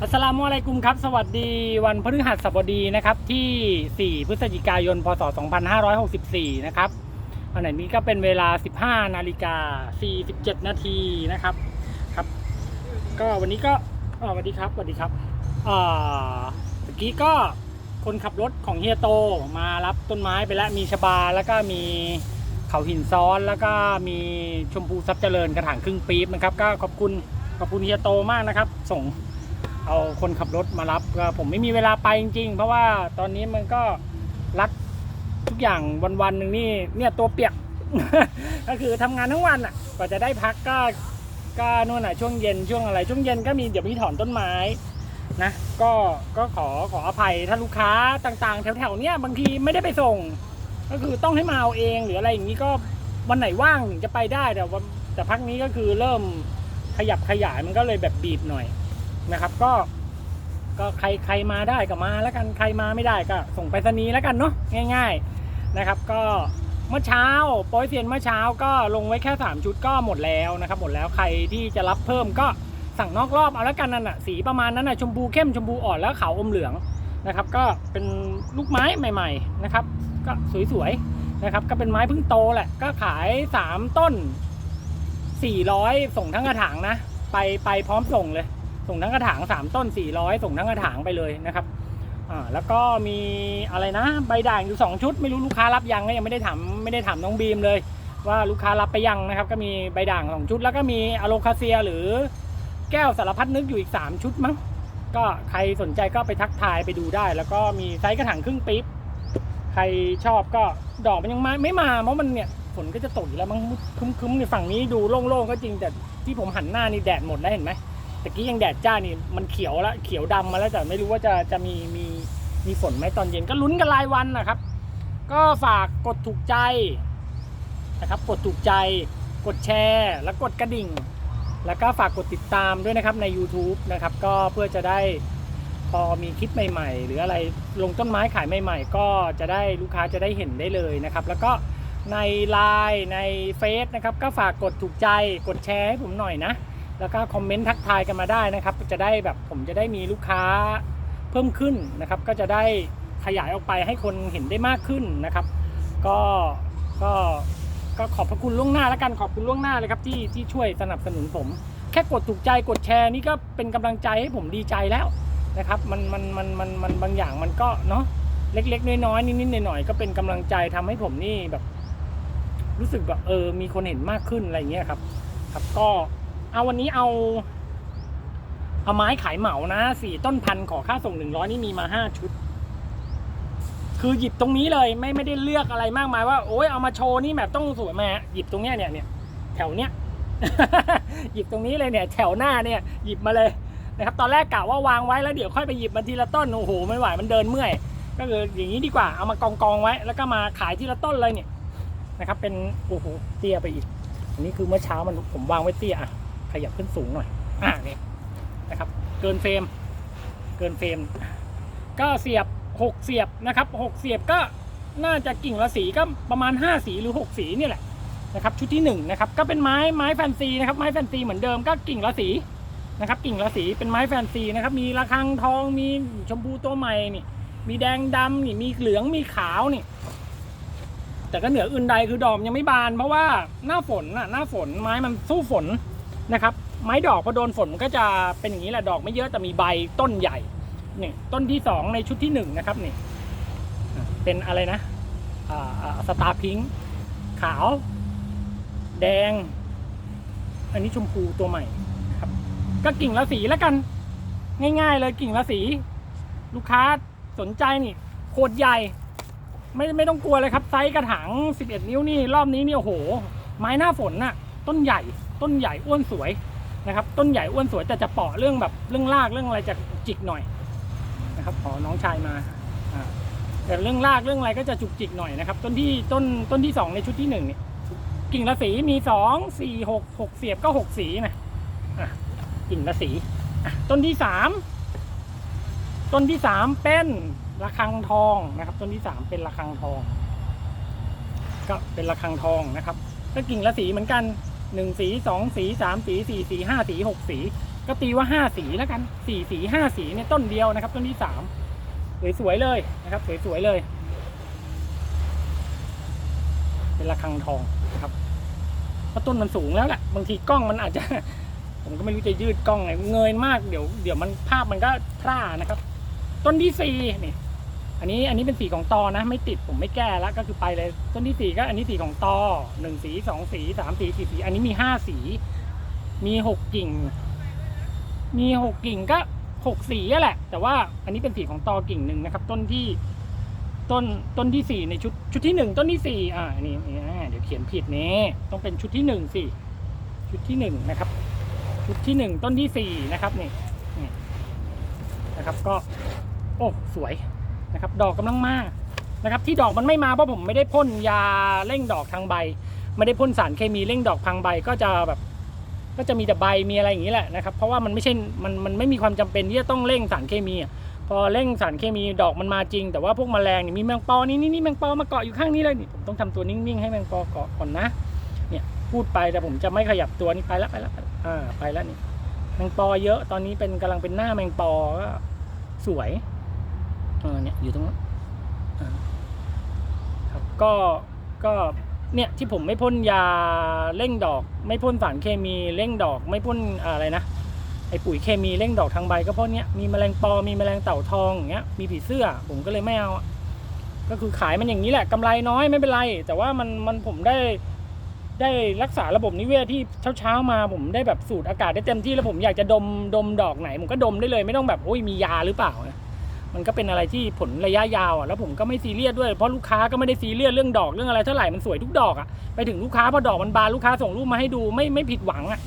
อัสสลามุอะลัยกุมครับ สวัสดีวันพฤหัสบดีนะครับที่ 4 พฤศจิกายน พศ 2564 นะครับวันไหนนี้ก็เป็นเวลา 15 นาฬิกา 47 นาทีนะครับครับ ก็วันนี้ก็สวัสดีครับสวัสดีครับเมื่อกี้ก็คนขับรถของเฮียโตมารับต้นไม้ไปแล้วมีชบาแล้วก็มีเขาหินซ้อนแล้วก็มีชมพูซับเจริญกระถางครึ่งปี๊บนะครับ ก็ขอบคุณขอบคุณเฮียโตมากนะครับ ส่ง เอาคนขับรถมารับก็ผมไม่มีเวลาไปจริง ๆ เพราะว่าตอนนี้มันก็รัดทุกอย่างวันๆหนึ่งนี่เนี่ยตัวเปียก ก็คือทำงานทั้งวันอะกว่าจะได้พักก็ก็นู่นน่ะช่วงเย็นช่วงอะไร ช่วงเย็นก็มีเดี๋ยวมีถอนต้นไม้นะก็ก็ขอขออภัยถ้าลูกค้าต่างๆ แถวๆเนี้ยบางทีไม่ได้ไปส่ง ก็คือต้องให้มาเอาเองหรืออะไรอย่างนี้ก็วันไหนว่างถึงจะไปได้แต่ว่าแต่พักนี้ก็คือเริ่มขยับขยายมันก็เลยแบบบีบหน่อย นะครับ ก็ ก็ใครใครมาได้ก็มาแล้วกันใครมาไม่ได้ก็ส่งไปรษณีแล้วกันเนาะง่าย ๆนะครับ ก็เมื่อเช้าโปรยเซียนเมื่อเช้าก็ลงไว้แค่ 3 ชุดก็หมดแล้วนะครับ หมดแล้วใครที่จะรับเพิ่มก็สั่งนอกรอบเอาแล้วกันนั่นน่ะสีประมาณนั้นน่ะชมพูเข้มชมพูอ่อนแล้วขาวอมเหลืองนะครับ ก็เป็นลูกไม้ใหม่ๆนะครับ ก็สวยๆนะครับ ก็เป็นไม้เพิ่งโตแหละก็ขาย 3 ต้น 400 ส่งทั้งกระถางนะ ไปไปพร้อมส่งเลย ส่งทั้งกระถาง3ต้น 400 ส่งทั้งกระถางไปเลยนะครับอ่าแล้วก็มีอะไรนะใบด่างอยู่2ชุด ไม่รู้ลูกค้ารับยังก็ยังไม่ได้ถามไม่ได้ถามน้องบีมเลย ว่าลูกค้ารับไปยังนะครับ ก็มีใบด่าง2ชุด แล้วก็มีอะโลคาเซียหรือแก้วสารพัดนึกอยู่อีก 3 ชุดมั้งก็ใครสนใจก็ไปทักทายไปดูได้ แล้วก็มีไซส์กระถางครึ่งปี๊บใครชอบก็ดอกมันยังมาไม่มาเพราะมันเนี่ยฝนก็จะตกอยู่แล้วมั้งคึ้มๆในฝั่งนี้ดูโล่งๆก็จริงแต่ที่ผมหันหน้านี่แดดหมดแล้วเห็นไหม ตะกี้ยังแดดจ้านี่มันเขียวแล้วเขียวดำมาแล้วแต่ไม่รู้ว่าจะจะมีมีมีฝนไหมตอนเย็นก็ลุ้นกันรายวันนะครับ ก็ฝากกดถูกใจนะครับ กดถูกใจ กดแชร์แล้วกดกระดิ่ง แล้วก็ฝากกดติดตามด้วยนะครับใน YouTube นะครับ ก็เพื่อจะได้พอมีคลิปใหม่ๆ หรืออะไรลงต้นไม้ขายใหม่ ๆ ก็จะได้ลูกค้าจะได้เห็นได้เลยนะครับ แล้วก็ในไลน์ในเฟซนะครับ ก็ฝากกดถูกใจกดแชร์ให้ผมหน่อยนะ แล้วก็คอมเมนต์ทักทายกันมาได้นะครับ จะได้แบบผมจะได้มีลูกค้าเพิ่มขึ้นนะครับ ก็จะได้ขยายออกไปให้คนเห็นได้มากขึ้นนะครับ ก็ก็ก็ขอบพระคุณล่วงหน้าแล้วกันขอบคุณล่วงหน้าเลยครับที่ที่ช่วยสนับสนุนผม แค่กดถูกใจกดแชร์นี่ก็เป็นกำลังใจให้ผมดีใจแล้วนะครับมันมันมันมันมันบางอย่างมันก็เนาะเล็กๆน้อยๆนิดๆหน่อยๆก็เป็นกำลังใจทำให้ผมนี่แบบ รู้สึกแบบเออมีคนเห็นมากขึ้นอะไรเงี้ยครับ ครับก็ เอาวันนี้เอาเอาไม้ขายเหมานะสี่ต้นพันขอค่าส่งหนึ่งร้อยนี่มีมาห้าชุด คือหยิบตรงนี้เลยไม่ไม่ได้เลือกอะไรมากมายว่าโอ้ยเอามาโชว์นี่แบบต้องสวยมาหยิบตรงเนี้ยเนี่ยเนี่ยแถวเนี้ยหยิบตรงนี้เลยเนี่ยแถวหน้าเนี่ยหยิบมาเลยนะครับ ตอนแรกกะว่าวางไว้แล้วเดี๋ยวค่อยไปหยิบมาทีละต้นโอ้โหไม่ไหวมันเดินเมื่อย ก็คืออย่างนี้ดีกว่าเอามากองกองๆไว้ แล้วก็มาขายทีละต้นเลยเนี่ยนะครับ เป็นโอ้โหเตี้ยไปอีกอันนี้คือเมื่อเช้ามันผมวางไว้เตี้ยอะ ขยับขึ้นสูงหน่อย อ่าเนี่ยนะครับ เกินเฟรม เกินเฟรม ก็เสียบหกเสียบนะครับหกเสียบก็น่าจะกิ่งละสีก็ประมาณห้าสีหรือหกสีนี่แหละนะครับ ชุดที่หนึ่งนะครับ ก็เป็นไม้ไม้แฟนซีนะครับ ไม้แฟนซีเหมือนเดิมก็กิ่งละสีนะครับ กิ่งละสีเป็นไม้แฟนซีนะครับ มีระฆังทอง มีชมพูตัวใหม่นี่ มีแดงดำนี่ มีเหลือง มีขาวนี่แต่ก็เหนืออื่นใดคือดอกยังไม่บานเพราะว่าหน้าฝนน่ะหน้าฝนไม้มันสู้ฝน นะครับไม้ดอกพอโดนฝนมันก็จะเป็นอย่างนี้แหละดอกไม่เยอะแต่มีใบต้นใหญ่นี่ต้นที่สองในชุดที่หนึ่งนะครับนี่เป็นอะไรนะสตาร์พิงขาว แดง อันนี้ชมพูตัวใหม่ครับ ก็กิ่งละสีแล้วกัน ง่ายๆเลยกิ่งละสี ลูกค้าสนใจนี่โคตรใหญ่ ไม่ไม่ต้องกลัวเลยครับไซส์กระถาง 11 นิ้วนี่รอบนี้เนี่ยโอ้โห ไม้หน้าฝนน่ะ ต้นใหญ่ ต้นใหญ่อ้วนสวยนะครับ ต้นใหญ่อ้วนสวยแต่จะเปาะเรื่องแบบเรื่องรากเรื่องอะไรจะจิกหน่อยนะครับขอน้องชายมาแต่เรื่องรากเรื่องอะไรก็จะจุกจิกหน่อยนะครับ ต้นที่ต้นต้นที่สองในชุดที่หนึ่งเนี่ยกิ่งละสีมีสองสี่หกหกเสียบก็หกสีนะะกิ่งละสีต้นที่สามต้นที่สามเป็นระฆังทองนะครับ ต้นที่สามเป็นระฆังทอง ก็เป็นระฆังทองนะครับก็กิ่งละสีเหมือนกัน หนึ่งสีสองสีสามสีสี่สีห้าสีหกสี ก็ตีว่าห้าสีแล้วกันสี่สีห้าสีเนี่ยต้นเดียวนะครับ ต้นที่สามสวยๆเลยนะครับ สวยๆเลย เป็นระฆังทองนะครับเพราะต้นมันสูงแล้วแหละบางทีกล้องมันอาจจะ ผมก็ไม่รู้จะยืดกล้องไงเงยมากเดี๋ยวเดี๋ยวมันภาพมันก็พร่านะครับ ต้นที่สี่นี่ อันนี้อันนี้เป็นสีของตอนะ ไม่ติดผมไม่แก้แล้วก็คือไปเลยต้นที่สี่ก็อันนี้สีของตอหนึ่งสีสองสีสามสีสี่สี อันนี้มีห้าสี มีหกกิ่ง มีหกกิ่งก็หกสีแหละ แต่ว่าอันนี้เป็นสีของตอกิ่งหนึ่งนะครับ ต้นที่ต้นต้นที่สี่ในชุดชุดที่หนึ่งต้นที่สี่อ่าอันนี้เดี๋ยวเขียนผิดนี่ต้องเป็นชุดที่หนึ่งสิชุดที่หนึ่งนะครับ ชุดที่หนึ่งต้นที่สี่นะครับนี่นะครับก็ โอ้สวย นะครับดอกกำลังมานะครับที่ดอกมันไม่มาเพราะผมไม่ได้พ่นยาเร่งดอกทางใบ ไม่ได้พ่นสารเคมีเร่งดอกทางใบก็จะแบบก็จะมีแต่ใบมีอะไรอย่างนี้แหละนะครับเพราะว่ามันไม่ใช่มันมันไม่มีความจำเป็นที่จะต้องเร่งสารเคมีพอเร่งสารเคมีดอกมันมาจริง แต่ว่าพวกแมลงนี่มีแมงปอนี่นี่นี่แมงปอมาเกาะอยู่ข้างนี้เลยนี่ผมต้องทำตัวนิ่งๆให้แมงปอเกาะก่อนนะเนี่ยพูดไปแต่ผมจะไม่ขยับตัวนี่ไปแล้วไปแล้วไปแล้วอ่าไปแล้วนี่แมงปอเยอะตอนนี้เป็นกำลังเป็นหน้าแมงปอก็สวย ออเนี่ยอยู่ตรงนั้นครับก็ก็เนี่ยที่ผมไม่พ่นยาเร่งดอก ไม่พ่นสารเคมีเร่งดอก ไม่พ่นอะไรนะไอปุ๋ยเคมีเร่งดอกทางใบ ก็เพราะเนี้ยมีแมลงปอมีแมลงเต่าทองอย่างเงี้ยมีผีเสื้อผมก็เลยไม่เอาก็คือขายมันอย่างนี้แหละกำไรน้อยไม่เป็นไร แต่ว่ามันมันผมได้ได้รักษาระบบนิเวศที่เช้าๆมาผมได้แบบสูดอากาศได้เต็มที่แล้วผมอยากจะดมดมดอกไหนผมก็ดมได้เลย ไม่ต้องแบบโอ้ยมียาหรือเปล่านะ มันก็เป็นอะไรที่ผลระยะยาวอะแล้วผมก็ไม่ซีเรียสด้วยเพราะลูกค้าก็ไม่ได้ซีเรียสเรื่องดอกเรื่องอะไรเท่าไหร่มันสวยทุกดอกอะไปถึงลูกค้าพอดอกมันบานลูกค้าส่งรูปมาให้ดูไม่ไม่ผิดหวังอะ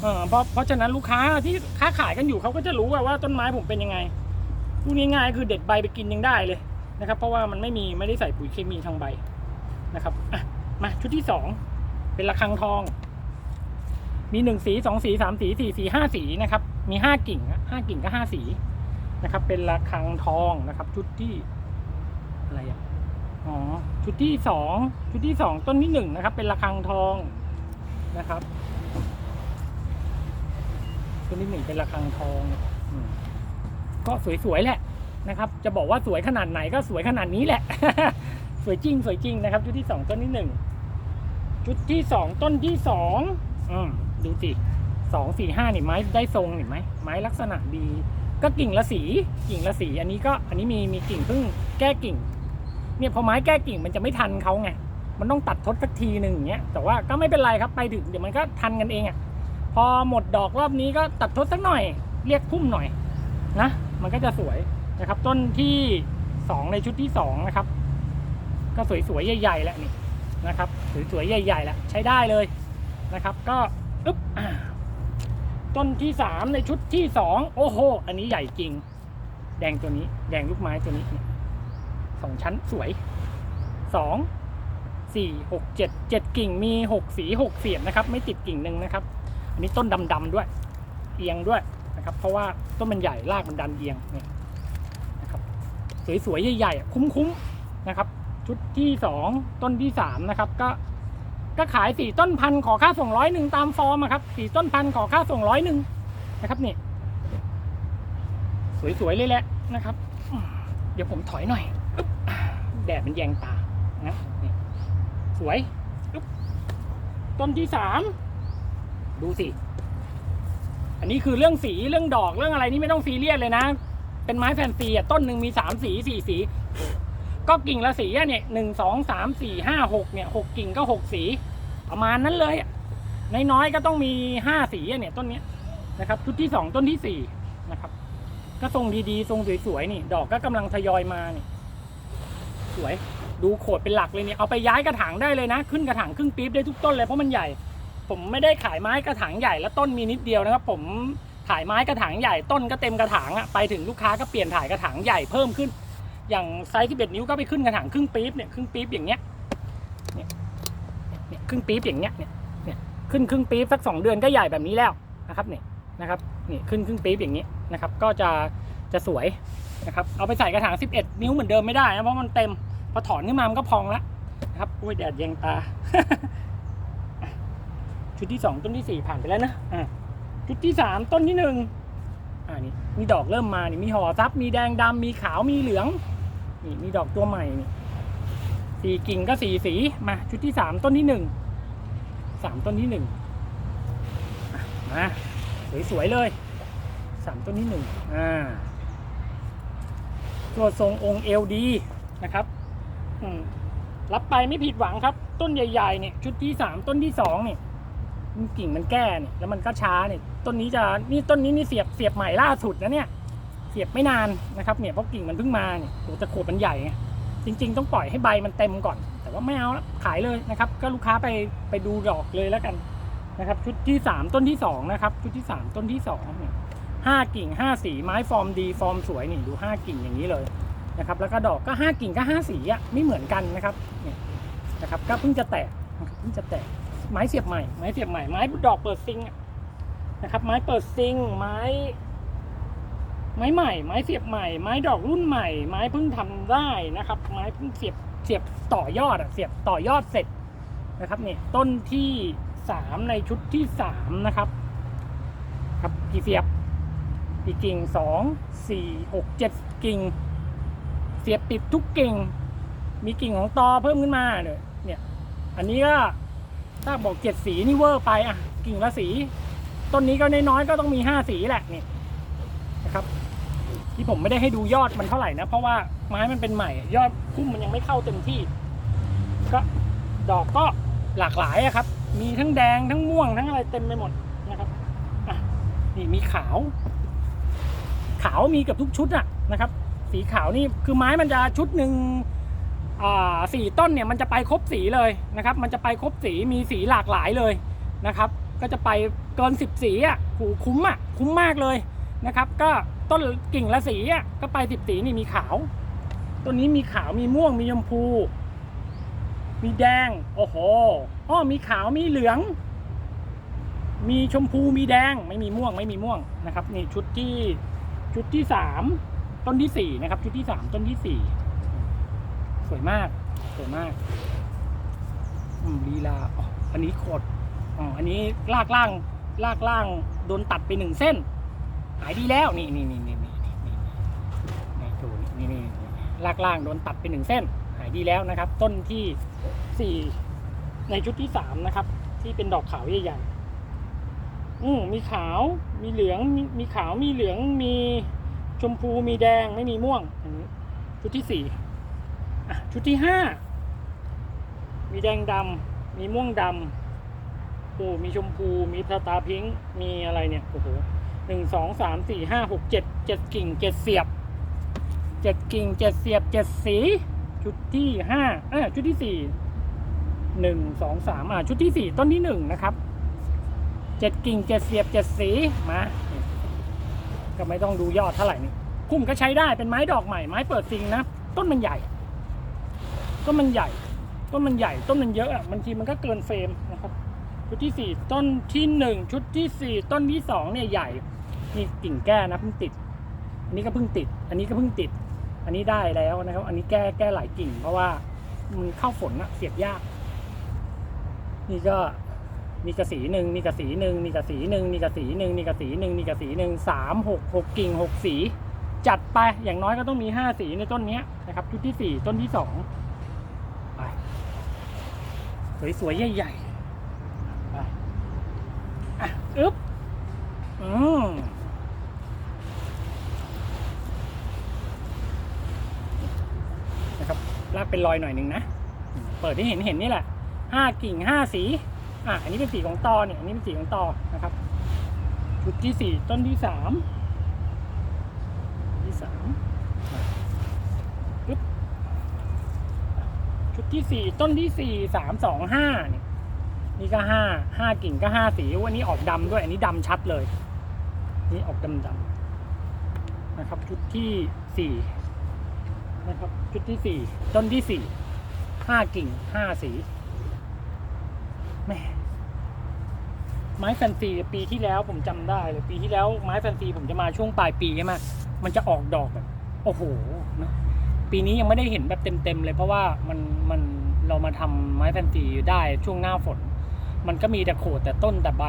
เออเพราะเพราะฉะนั้นลูกค้าที่ค้าขายกันอยู่เขาก็จะรู้ว่าว่าต้นไม้ผมเป็นยังไงพูดง่ายๆคือเด็ดใบไปกินยังได้เลยนะครับ เพราะว่ามันไม่มีไม่ได้ใส่ปุ๋ยเคมีทางใบนะครับอะมาชุดที่สองเป็นระฆังทอง มีหนึ่งสีสองสีสามสีสี่สีห้าสีนะครับ มีห้ากิ่งห้ากิ่งก็ห้าสี นะครับ เป็นระฆังทองนะครับ ชุดที่อะไรอะอ๋อชุดที่สองชุดที่สองต้นที่หนึ่งนะครับ เป็นระฆังทองนะครับต้นที่หนึ่งเป็นระฆังทองก็สวยๆแหละนะครับ จะบอกว่าสวยขนาดไหนก็สวยขนาดนี้แหละ สวยจริง สวยจริงนะครับ ชุดที่สองต้นที่หนึ่งชุดที่สองต้นที่สองอืมดูสิสองสี่ห้านี่ไม้ได้ทรงเห็นไหมไม้ลักษณะดี ก็กิ่งละสีกิ่งละสีอันนี้ก็อันนี้มีมีกิ่งเพิ่งแก้กิ่ง เนี่ยพอไม้แก้กิ่งมันจะไม่ทันเขาไงมันต้องตัดทดสักทีหนึ่งอย่างเงี้ยแต่ว่าก็ไม่เป็นไรครับไปถึงเดี๋ยวมันก็ทันกันเองอะ่ะพอหมดดอกรอบนี้ก็ตัดทดสักหน่อย เรียกพุ่มหน่อยนะมันก็จะสวยนะครับ ต้นที่สองในชุดที่สองนะครับ ก็สวยๆใหญ่ๆแหละนี่นะครับสวยๆใหญ่ๆแหละใช้ได้เลยนะครับ ก็อึ๊บ ต้นที่สามในชุดที่สองโอ้โห อันนี้ใหญ่จริง แดงตัวนี้ แดงลูกไม้ตัวนี้สองชั้นสวยสองสี่หกเจ็ดเจ็ดกิ่งมีหกสีหกเสียนนะครับ ไม่ติดกิ่งหนึ่งนะครับ อันนี้ต้นดำๆด้วย เอียงด้วยนะครับ เพราะว่าต้นมันใหญ่รากมันดันเอียงเนี่ยนะครับสวยๆใหญ่ๆคุ้มๆนะครับ ชุดที่สองต้นที่สามนะครับก็ ก็ขายสี่ต้นพันขอค่าส่งร้อยหนึ่งตามฟอร์มครับสี่ต้นพันขอค่าส่งร้อยหนึ่งนะครับนี่สวยๆเลยแหละนะครับ เดี๋ยวผมถอยหน่อยแดดมันแยงตานะสวยต้นที่สามดูสิ อันนี้คือเรื่องสีเรื่องดอกเรื่องอะไรนี่ไม่ต้องซีเรียสเลยนะ เป็นไม้แฟนซีอะต้นหนึ่งมีสามสีสี่สี ก็กิ่งละสีเนี่ยหนึ่งสองสามสี่ห้าหกเนี่ยหกกิ่งก็หกสี ประมาณนั้นเลยอะน้อยๆก็ต้องมีห้าสีเนี่ยต้นนี้นะครับชุดที่สองต้นที่สี่นะครับ ก็ทรงดีๆทรงสวยๆนี่ ดอกก็กำลังทยอยมานี่ สวยดูโขดเป็นหลักเลยเนี่ยเอาไปย้ายกระถางได้เลยนะ ขึ้นกระถางครึ่งปี๊บได้ทุกต้นเลยเพราะมันใหญ่ ผมไม่ได้ขายไม้กระถางใหญ่แล้วต้นมีนิดเดียวนะครับ ผมขายไม้กระถางใหญ่ต้นก็เต็มกระถางอะไปถึงลูกค้าก็เปลี่ยนถ่ายกระถางใหญ่เพิ่มขึ้น อย่างไซส์ที่เบ็ดนิ้วก็ไปขึ้นกระถางครึ่งปี๊บเนี่ยครึ่งปี๊บอย่างเงี้ยเนี่ยเนี่ยครึ่งปี๊บอย่างเงี้ยเนี่ยเนี่ยขึ้นครึ่งปี๊บสักสองเดือนก็ใหญ่แบบนี้แล้วนะครับเนี่ยนะครับนี่ขึ้นครึ่งปี๊บอย่างนี้นะครับ ก็จะจะสวยนะครับเอาไปใส่กระถาง 11 นิ้วเหมือนเดิมไม่ได้นะเพราะมันเต็มพอถอนขึ้นมามันก็พองแล้วนะครับอุ้ยแดดแยงตา ชุดที่สองต้นที่สี่ผ่านไปแล้วนะอะชุดที่สามต้นที่หนึ่งอ่านี่มีดอกเริ่มมานี่มีห่อซับมีแดงดำมีขาวมีเหลือง นี่มีดอกตัวใหม่นี่สีกิ่งก็สีสีมาชุดที่สามต้นที่หนึ่งสามต้นที่หนึ่งมาสวยๆเลยสามต้นที่หนึ่งอ่าตัวทรงองค์เอลดีนะครับอืมรับไปไม่ผิดหวังครับ ต้นใหญ่ๆเนี่ยชุดที่สามต้นที่สองเนี่ยกิ่งมันแก่เนี่ยแล้วมันก็ช้าเนี่ยต้นนี้จะนี่ต้นนี้นี่เสียบเสียบใหม่ล่าสุดนะเนี่ย สียบไม่นานนะครับเนี่ยเพราะกิ่งมันเพิ่งมาเนี่ยโอ้แต่ขวดมันใหญ่ไงจริง ๆ ต้องปล่อยให้ใบมันเต็มก่อน แต่ว่าไม่เอาละขายเลยนะครับ ก็ลูกค้าไปไปดูดอกเลยแล้วกันนะครับ ชุดที่สามต้นที่สองนะครับ ชุดที่สามต้นที่สองเนี่ยห้ากิ่งห้าสีไม้ฟอร์มดีฟอร์มสวยนี่ดูห้ากิ่งอย่างนี้เลยนะครับแล้วก็ดอกก็ห้ากิ่งก็ห้าสีอะไม่เหมือนกันนะครับเนี่ยนะครับก็เพิ่งจะแตกเพิ่งจะแตกไม้เสียบใหม่ไม้เสียบใหม่ไม้ดอกเปิดซิงนะครับไม้เปิดซิงไม้ ไม้ใหม่ ไม้เสียบใหม่ ไม้ดอกรุ่นใหม่ ไม้เพิ่งทำได้นะครับ ไม้เพิ่งเสียบเสียบต่อยอดอะเสียบต่อยอดเสร็จนะครับเนี่ยต้นที่สามในชุดที่สามนะครับครับกี่เสียบอีกกิ่งสองสี่หกเจ็ดกิ่ง เสียบติดทุกกิ่ง มีกิ่งของตอเพิ่มขึ้นมาเนี่ยเนี่ย อันนี้ก็ถ้าบอกเจ็ดสีนี่เวอร์ไปอะกิ่งละสี ต้นนี้ก็น้อยๆก็ต้องมีห้าสีแหละเนี่ย ที่ผมไม่ได้ให้ดูยอดมันเท่าไหร่นะ เพราะว่าไม้มันเป็นใหม่ ยอดพุ่มมันยังไม่เข้าเต็มที่ ก็ดอกก็หลากหลายครับ มีทั้งแดงทั้งม่วงทั้งอะไรเต็มไปหมดนะครับนี่มีขาว ขาวมีเกับทุกชุดอะนะครับ สีขาวนี่คือไม้มันจะชุดหนึ่งสี่ต้นเนี่ยมันจะไปครบสีเลยนะครับ มันจะไปครบสีมีสีหลากหลายเลยนะครับ ก็จะไปเกินสิบสีอะโหคุ้มอะคุ้มมากเลยนะครับ ก็ ต้นกิ่งละสีอะก็ไปสิบสีนี่มีขาวต้นนี้มีขาวมีม่วงมีชมพู มีแดง โอ้โหอ้อมีขาวมีเหลือง มีชมพูมีแดงไม่มีม่วงไม่มีม่วงนะครับนี่ชุดที่ชุดที่สามต้นที่สี่นะครับ ชุดที่สามต้นที่สี่สวยมาก สวยมากอืมลีลาอ๋ออันนี้โคตรอ๋ออันนี้ลากล่างลากล่างโดนตัดไปหนึ่งเส้น หายดีแล้วนี่นี่นี่นี่นี่ในตูนี่นี่ลากล่างโดนตัดไปหนึ่งเส้น หายดีแล้วนะครับ ต้นที่สี่ในชุดที่สามนะครับ ที่เป็นดอกขาวใหญ่ๆอืมมีขาวมีเหลืองมมีขาวมีเหลืองมีชมพูมีแดงไม่มีม่วงอันนี้ชุดที่สี่ชุดที่ห้ามีแดงดำมีม่วงดำโอ้มีชมพูมีตาตาพิงมีอะไรเนี่ยโอ้โห หนึ่งสองสามสี่ห้าหกเจ็ดเจ็ดกิ่งเจ็ดเสียบเจ็ดกิ่งเจ็ดเสียบเจ็ดสีชุดที่ห้าเออชุดที่สี่หนึ่งสองสามอ่าชุดที่สี่ต้นที่หนึ่งนะครับเจ็ดกิ่งเจ็ดเสียบเจ็ดสีมาก็ไม่ต้องดูยอดเท่าไหร่นี่คุ้มก็ใช้ได้เป็นไม้ดอกใหม่ไม้เปิดซิงนะต้นมันใหญ่ต้นมันใหญ่ต้นมันใหญ่ต้นมันเยอะอะบางทีมันก็เกินเฟรมนะครับ ชุดที่สี่ต้นที่หนึ่งชุดที่สี่ต้นที่สองเนี่ยใหญ่นี่กิ่งแก้นะเพิ่งติด อันนี้ก็เพิ่งติด อันนี้ก็เพิ่งติด อันนี้ได้แล้วนะครับ อันนี้แก้แก้หลายกิ่ง เพราะว่ามันเข้าฝนอะเสียบยาก นี่ก็มีกระสีหนึ่งมีกระสีหนึ่งมีกระสีหนึ่งมีกระสีหนึ่งมีกระสีหนึ่งมีกระสีหนึ่งสามหกหกกิ่งหกสี จัดไปอย่างน้อยก็ต้องมีห้าสีในต้นเนี้ยนะครับชุดที่สี่ต้นที่สองไปสวยๆใหญ่ๆ อึ๊บอืมนะครับลากเป็นรอยหน่อยหนึ่งนะ เปิดที่เห็นเห็นนี่แหละห้ากิ่งห้าสี อะ อันนี้เป็นสีของตอเนี่ย อันนี้เป็นสีของตอนะครับ ชุดที่สี่ต้นที่สามที่สามอึ้บชุดที่สี่ต้นที่สี่สามสองห้าเนี่ย นี่ก็ห้าห้ากิ่งก็ห้าสีวันนี้ออกดำด้วย อันนี้ดำชัดเลย นี่ออกดำดำๆนะครับ ชุดที่สี่นะครับ ชุดที่สี่ต้นที่สี่ห้ากิ่งห้าสีแม่ไม้แฟนซีปีที่แล้วผมจำได้เลยปีที่แล้วไม้แฟนซีผมจะมาช่วงปลายปีใช่ไหมมันจะออกดอกแบบ โอ้โหนะปีนี้ยังไม่ได้เห็นแบบเต็มๆเลย เพราะว่ามันมันเรามาทำไม้แฟนซีได้ช่วงหน้าฝน มันก็มีแต่โขดแต่ต้นแต่ใบ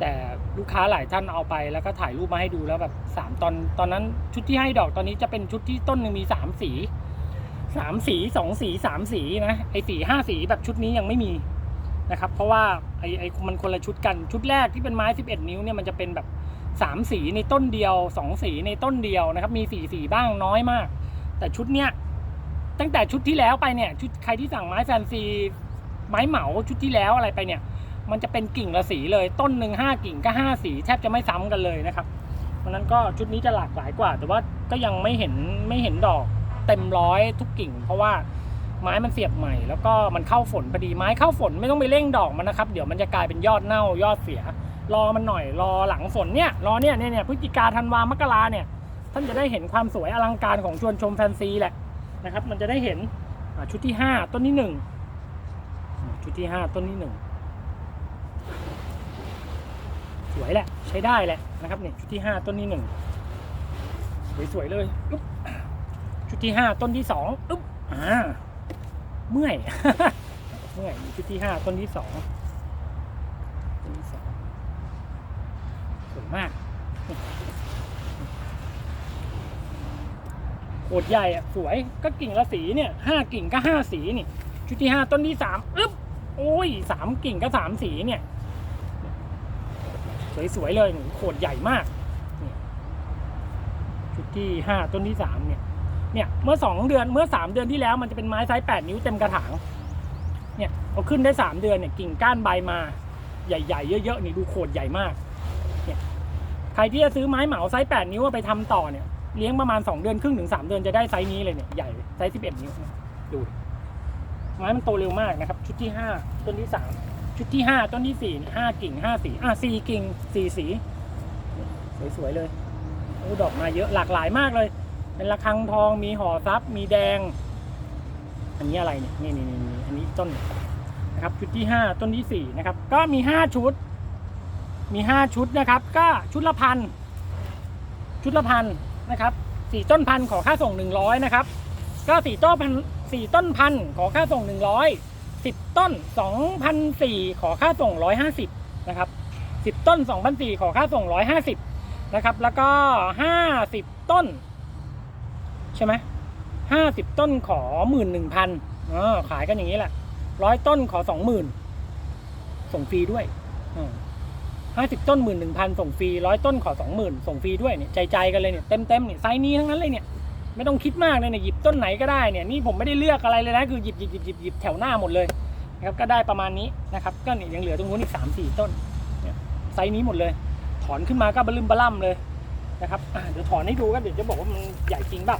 แต่ลูกค้าหลายท่านเอาไปแล้วก็ถ่ายรูปมาให้ดูแล้วแบบสามตอนตอนนั้นชุดที่ให้ดอกตอนนี้จะเป็นชุดที่ต้นหนึ่งมีสามสีสามสีสองสีสามสีนะไอ้สีห้าสีแบบชุดนี้ยังไม่มีนะครับ เพราะว่าไอ้ไอ้มันคนละชุดกันชุดแรกที่เป็นไม้สิบเอ็ดนิ้วเนี่ยมันจะเป็นแบบสามสีในต้นเดียวสองสีในต้นเดียวนะครับ มีสี่สีบ้างน้อยมาก แต่ชุดเนี้ยตั้งแต่ชุดที่แล้วไปเนี่ยชุดใครที่สั่งไม้แฟนซีไม้เหมาชุดที่แล้วอะไรไปเนี่ย มันจะเป็นกิ่งละสีเลย ต้นหนึ่งห้ากิ่งก็ห้าสีแทบจะไม่ซ้ำกันเลยนะครับเพราะนั้นก็ชุดนี้จะหลากหลายกว่า แต่ว่าก็ยังไม่เห็นไม่เห็นดอกเต็มร้อยทุกกิ่ง เพราะว่าไม้มันเสียบใหม่ แล้วก็มันเข้าฝนพอดีไม้เข้าฝนไม่ต้องไปเร่งดอกมันนะครับเดี๋ยวมันจะกลายเป็นยอดเน่ายอดเสีย รอมันหน่อยรอหลังฝนเนี่ยรอเนี่ยเนี่ยพฤศจิกาธันวามกราเนี่ยท่านจะได้เห็นความสวยอลังการของชวนชมแฟนซีแหละนะครับ มันจะได้เห็นชุดที่ 5 ต้นที่ 1 ชุดที่ 5 ต้นที่ 1 สวยแหละ ใช้ได้แหละนะครับเนี่ยชุดที่ห้าต้นที่หนึ่งสวยๆเลยอุ๊บชุดที่ห้าต้นที่สองอุ๊บอ่าเมื่อยเมื่อยชุดที่ห้าต้นที่สองต้นที่สองสวยมากโคตรใหญ่อะสวยก็กิ่งละสีเนี่ยห้ากิ่งก็ห้าสีนี่ ชุดที่ห้าต้นที่สามอึ๊บโอ้ยสามกิ่งก็สามสีเนี่ย สวยๆเลยโขดใหญ่มากนี่ชุดที่ห้าต้นที่สามเนี่ย เนี่ยเมื่อสองเดือนเมื่อสามเดือนที่แล้วมันจะเป็นไม้ไซส์แปดนิ้วเต็มกระถาง เนี่ยเอาขึ้นได้สามเดือนเนี่ยกิ่งก้านใบมาใหญ่ๆเยอะๆนี่ดูโขดใหญ่มาก เนี่ยใครที่จะซื้อไม้เหมาไซส์แปดนิ้วเอาไปทำต่อเนี่ยเลี้ยงประมาณสองเดือนครึ่งถึงสามเดือนจะได้ไซส์นี้เลยเนี่ยใหญ่ไซส์สิบเอ็ดนิ้วดูไม้มันโตเร็วมากนะครับ ชุดที่ห้าต้นที่สาม ชุดที่ห้าต้นที่สี่ห้ากิ่งห้าสีอะสี่กิ่งสี่สี สวยๆเลยโอ้ดอกมาเยอะหลากหลายมากเลย เป็นระฆังทองมีห่อซับมีแดง อันนี้อะไรเนี่ยนี่นี่นี่อันนี้ต้นนะครับชุดที่ห้าต้นที่สี่นะครับ ก็มีห้าชุด มีห้าชุดนะครับ ก็ชุดละพันชุดละพันนะครับสี่ต้นพันขอค่าส่งหนึ่งร้อยนะครับ ก็สี่ต้นพันสี่ต้นพันขอค่าส่งหนึ่งร้อย สิบต้นสองพันสี่ขอค่าส่งร้อยห้าสิบนะครับสิบต้นสองพันสี่ขอค่าส่งร้อยห้าสิบนะครับแล้วก็ห้าสิบต้น ใช่ไหมห้าสิบต้นขอหมื่นหนึ่งพันอ๋อขายกันอย่างนี้แหละร้อยต้นขอสองหมื่นส่งฟรีด้วยห้าสิบต้นหมื่นหนึ่งพันส่งฟรีร้อยต้นขอสองหมื่นส่งฟรีด้วยเนี่ยใจใจกันเลยเนี่ยเต็มเต็มเนี่ยไซส์นี้ทั้งนั้นเลยเนี่ย ไม่ต้องคิดมากเลยเนี่ยหยิบต้นไหนก็ได้เนี่ยนี่ผมไม่ได้เลือกอะไรเลยนะคือหยิบหยิบหยิบหยิบหยิบแถวหน้าหมดเลยนะครับก็ได้ประมาณนี้นะครับก็เนี่ยยังเหลือตรงนู้นอีกสามสี่ต้นเนี่ยไซส์นี้หมดเลย ถอนขึ้นมาก็บลืมบล่ำเลยนะครับเดี๋ยวถอนให้ดูก็เดี๋ยวจะบอกว่ามันใหญ่จริงเปล่า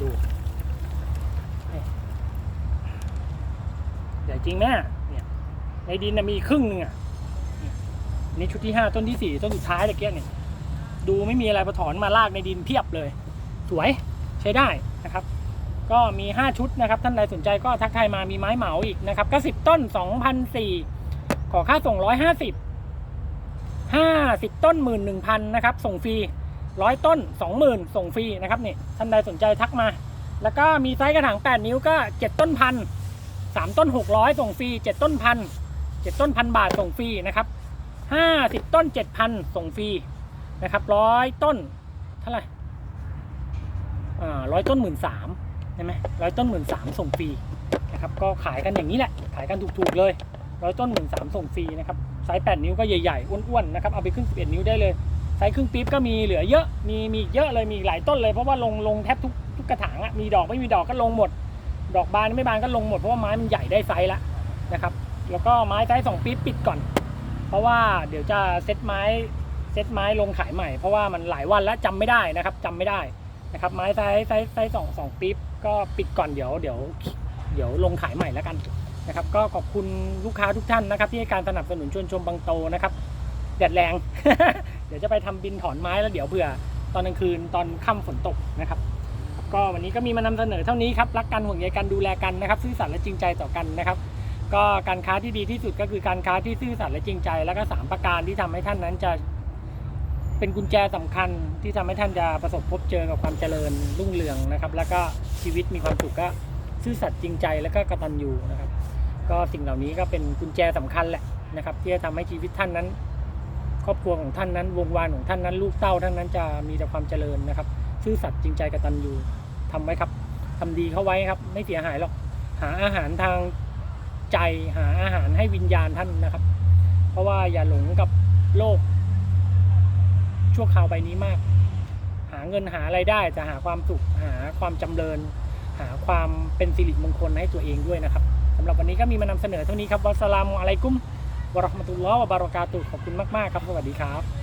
ดูใหญ่จริงไหมเนี่ยในดินมีครึ่งหนึ่งอะนี่ชุดที่ห้าต้นที่สี่ต้นสุดท้ายตะเกียเนี่ย ดูไม่มีอะไรพอถอนมาลากในดินเพียบเลย สวยใช้ได้นะครับ ก็มี 5 ชุดนะครับ ท่านใดสนใจก็ทักทายมามีไม้เหมาอีกนะครับ ก็ 10 ต้น 2,004ขอค่าส่ง 150 50 ต้น 11,000นะครับ ส่งฟรี 100 ต้น 20,000 ส่งฟรีนะครับนี่ท่านใดสนใจทักมา แล้วก็มีไซส์กระถาง 8 นิ้วก็ 7 ต้นพัน3ต้น 600 ส่งฟรี 7 ต้นพัน7ต้นพันบาทส่งฟรีนะครับ50 ต้น 7,000 ส่งฟรี นะครับร้อยต้นเท่าไหร่อ่าร้อยต้นหมื่นสามใช่ไหมร้อยต้นหมื่นสามส่งฟรีนะครับก็ขายกันอย่างนี้แหละขายกันถูกๆเลยร้อยต้นหมื่นสามส่งฟรีนะครับไซส์แปดนิ้วก็ใหญ่ๆอ้วนๆนะครับเอาไปครึ่งสิบเอ็ดนิ้วได้เลยไซส์ครึ่งปี๊บก็มีเหลือเยอะมีมีอีกเยอะเลยมีหลายต้นเลยเพราะว่าลงลงแทบทุกทุกกระถางอะมีดอกไม่มีดอกก็ลงหมด ดอกบานไม่บานก็ลงหมดเพราะว่าไม้มันใหญ่ได้ไซส์ละนะครับแล้วก็ไม้ไซส์สองปี๊บปิดก่อน เพราะว่าเดี๋ยวจะเซตไม้ เซตไม้ลงขายใหม่เพราะว่ามันหลายวันแล้วจำไม่ได้นะครับจำไม่ได้นะครับไม้ไซส์ไซส์ไซส์สองสองปี๊บก็ปิดก่อนเดี๋ยวเดี๋ยวเดี๋ยวลงขายใหม่แล้วกันนะครับ ก็ขอบคุณลูกค้าทุกท่านนะครับ ที่ให้การสนับสนุนชวนชมบางโตนะครับแดดแรง เดี๋ยวจะไปทำบินถอนไม้แล้วเดี๋ยวเผื่อตอนกลางคืนตอนค่ำฝนตกนะครับ ก็วันนี้ก็มีมานำเสนอเท่านี้ครับรักกันห่วงใยกันดูแลกันนะครับ ซื่อสัตย์และจริงใจต่อกันนะครับ ก็การค้าที่ดีที่สุดก็คือการค้าที่ซื่อสัตย์และจริงใจ แล้วก็สามประการที่ทำให้ท่านนั้นจะ เป็นกุญแจสำคัญที่ทำให้ท่านจะประสบพบเจอกับความเจริญรุ่งเรืองนะครับ แล้วก็ชีวิตมีความสุขก็ซื่อสัตย์จริงใจแล้วก็กตัญญูนะครับ ก็สิ่งเหล่านี้ก็เป็นกุญแจสำคัญแหละนะครับ ที่จะทำให้ชีวิตท่านนั้น ครอบครัวของท่านนั้น วงวานของท่านนั้น ลูกเต้าท่านนั้นจะมีแต่ความเจริญนะครับ ซื่อสัตย์จริงใจกตัญญูทำไว้ครับทำดีเข้าไว้ครับ ไม่เสียหายหรอกหาอาหารทางใจหาอาหารให้วิญญาณท่านนะครับ เพราะว่าอย่าหลงกับโลก ชั่วคราวใบนี้มาก หาเงินหาไรายได้จะหาความสุขหาความจำเริญ หาความเป็นสิริมงคลให้ตัวเองด้วยนะครับสำหรับวันนี้ก็มีมานำเสนอเท่านี้ครับวัสสลามุอะลัยกุมวะเราะห์มะตุลลอฮ์วะบารอกาตุขอบคุณมากๆครับ สวัสดีครับ